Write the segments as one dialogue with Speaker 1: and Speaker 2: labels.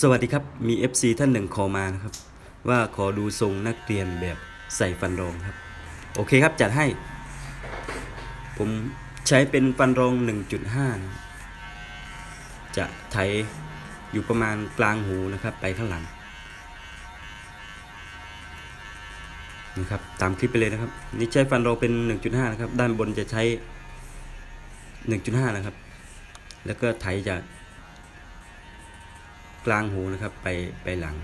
Speaker 1: สวัสดีครับ มี FC ท่านหนึ่งขอมานะครับ ว่าขอดูทรงนักเรียนแบบใส่ฟันรองครับ โอเคครับจัดให้ ผมใช้เป็นฟันรอง 1.5นะจะไถอยู่ประมาณกลางหูนะครับ ไปข้างหลังนะครับตามคลิปไปเลยนะครับ นี่ใช้ฟันรองเป็น 1.5 นะครับ ด้านบนจะใช้ 1.5 นะครับ แล้วก็ไถจาก กลางหูนะครับไปไปหลัง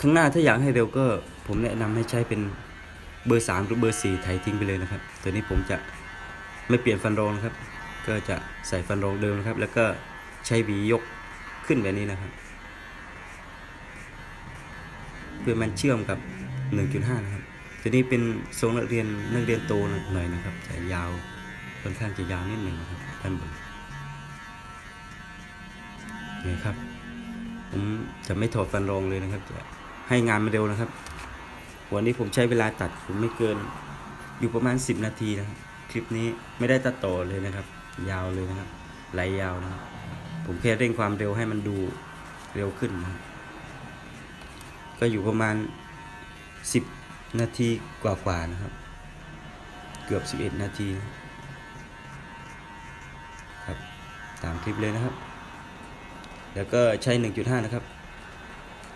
Speaker 1: ข้างหน้าถ้าอยากให้เร็วก็ผมแนะนำให้ใช้เป็นเบอร์ 3 หรือเบอร์ 4 ไถทิ้งไปเลยนะครับ ตัวนี้ผมจะไม่เปลี่ยนฟันรองนะครับ ก็จะใส่ฟันรองเดิมนะครับ แล้วก็ใช้หวียกขึ้นแบบนี้นะครับ เพื่อมันเชื่อมกับ 1.5 นะครับ ตัวนี้เป็นทรงนักเรียนนักเรียนโตหน่อยนะครับจะยาวค่อนข้างจะยาวนิดหนึ่งนะครับด้านบน นี่ครับ ผมจะไม่ถอดฟันรองเลยนะครับ จะให้งานมาเร็วนะครับ วันนี้ผมใช้เวลาตัดผมไม่เกิน อยู่ประมาณ 10 นาทีนะครับ คลิปนี้ไม่ได้ตัดต่อเลยนะครับ ยาวเลยนะครับไหลยาวนะครับ ผมแค่เร่งความเร็วให้มันดูเร็วขึ้นนะครับก็อยู่ประมาณ 10 นาทีกว่าๆนะครับ เกือบ 11 นาทีนะครับ ตามคลิปเลยนะครับ แล้วก็ใช้ 1.5 นะครับ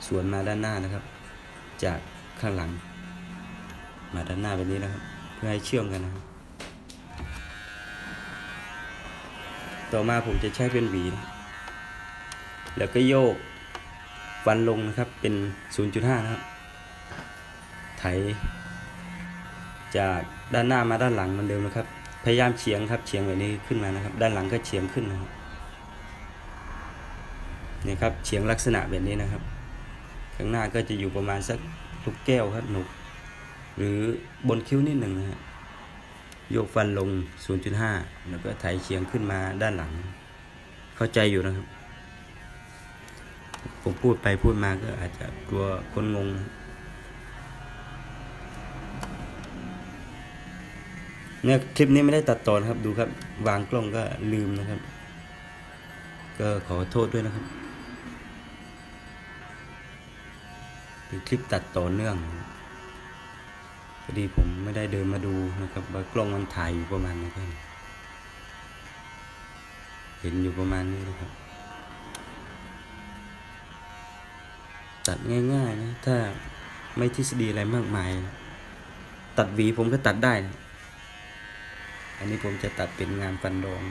Speaker 1: สวนมาด้านหน้านะครับ จากข้างหลัง มาด้านหน้าแบบนี้นะครับ เพื่อให้เชื่อมกันนะครับ ต่อมาผมจะใช้เป็นหวีนะแล้วก็โยกฟันลงนะครับเป็น 0.5 นะครับ ไถ จากด้านหน้ามาด้านหลังเหมันเดิมนะครับ พยายามเฉียงครับเฉียงแบบนี้ขึ้นมานะครับ ด้านหลังก็เฉียงขึ้นนะครับ นี่ครับเฉียงลักษณะแบบนี้นะครับ ข้างหน้าก็จะอยู่ประมาณสักลูกแก้วครับหนุกหรือบนคิ้วนิดหนึ่งนะฮะโยกฟันลง 0.5 แล้วก็ไถเฉียงขึ้นมาด้านหลัง เข้าใจอยู่นะครับ ผมพูดไปพูดมาก็อาจจะกลัวคนงงนะเนี่ยคลิปนี้ไม่ได้ตัดต่อนะครับ ดูครับ วางกล้องก็ลืมนะครับ ก็ขอโทษด้วยนะครับ เป็นคลิปตัดต่อเนื่องพอดีผมไม่ได้เดินมาดูนะครับว่ากล้องมันถ่ายอยู่ประมาณนี้ครับเห็นอยู่ประมาณนี้นะครับ ตัดง่ายๆนะ ถ้าไม่ทฤษฎีอะไรมากมาย ตัดหวีผมก็ตัดได้นะอันนี้ผมจะตัดเป็นงานฟันรอง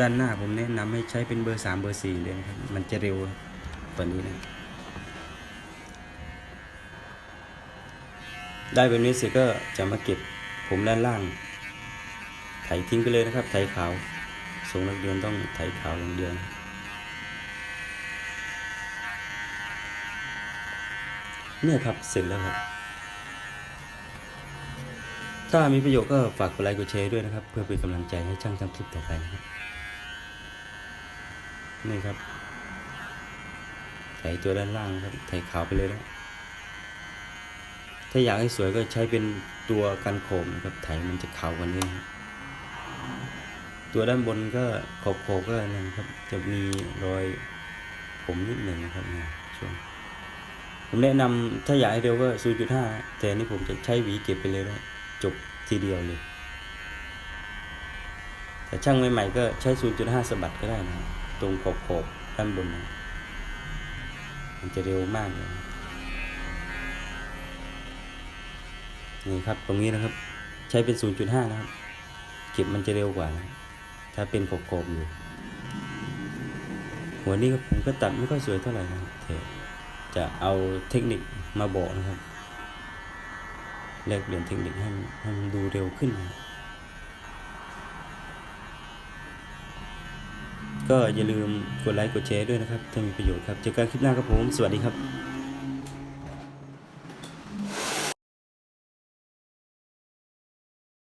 Speaker 1: ด้านหน้าผมแนะนำให้ใช้เป็นเบอร์สามเบอร์สี่เลยนะครับ มันจะเร็วกว่านี้นะ ได้แบบนี้เสร็จก็จะมาเก็บผมด้านล่าง ไถทิ้งไปเลยนะครับ ไถขาวทรงนักเรียนต้องไถขาวอย่างเดียวนะเนี่ยครับเสร็จแล้วครับ ถ้ามีประโยชน์ก็ฝากกดไลค์กดแชร์ด้วยนะครับ เพื่อเป็นกำลังใจให้ช่างทำคลิปต่อไปนะครับนี่ครับไถตัวด้านล่างครับไถขาวไปเลยนะ ถ้าอยากให้สวยก็ใช้เป็นตัวกันโคมนะครับไถมันจะขาวกว่านี้ตัวด้านบนก็ขอบโคก็นะครับ จะมีรอยผมนิดหนึ่งนะครับเนี่ยช่วงผมแนะนำถ้าอยากให้เร็วก็ 0.5 แต่นนี่ผมจะใช้หวีเก็บไปเลยนะจบทีเดียวเลย แต่ช่างใหม่ๆก็ใช้ 0.5สะบัดก็ได้นะตรงขอบขอบด้านบนนะมันจะเร็วมากเลย นี่ครับตรงนี้นะครับ ใช้เป็น 0.5 นะครับ เก็บมันจะเร็วกว่านะถ้าเป็นขอบๆอยู่ หัวนี้ผมก็ตัดไม่ค่อยสวยเท่าไหร่นะแต่จะเอาเทคนิคมาบอกนะครับแลกเปลี่ยนเทคนิคให้มันให้มันดูเร็วขึ้นนะก็อย่าลืมกดไลค์กดแชร์ด้วยนะครับ ถ้ามีประโยชน์ครับ เจอกันคลิปหน้าครับผม สวัสดีครับ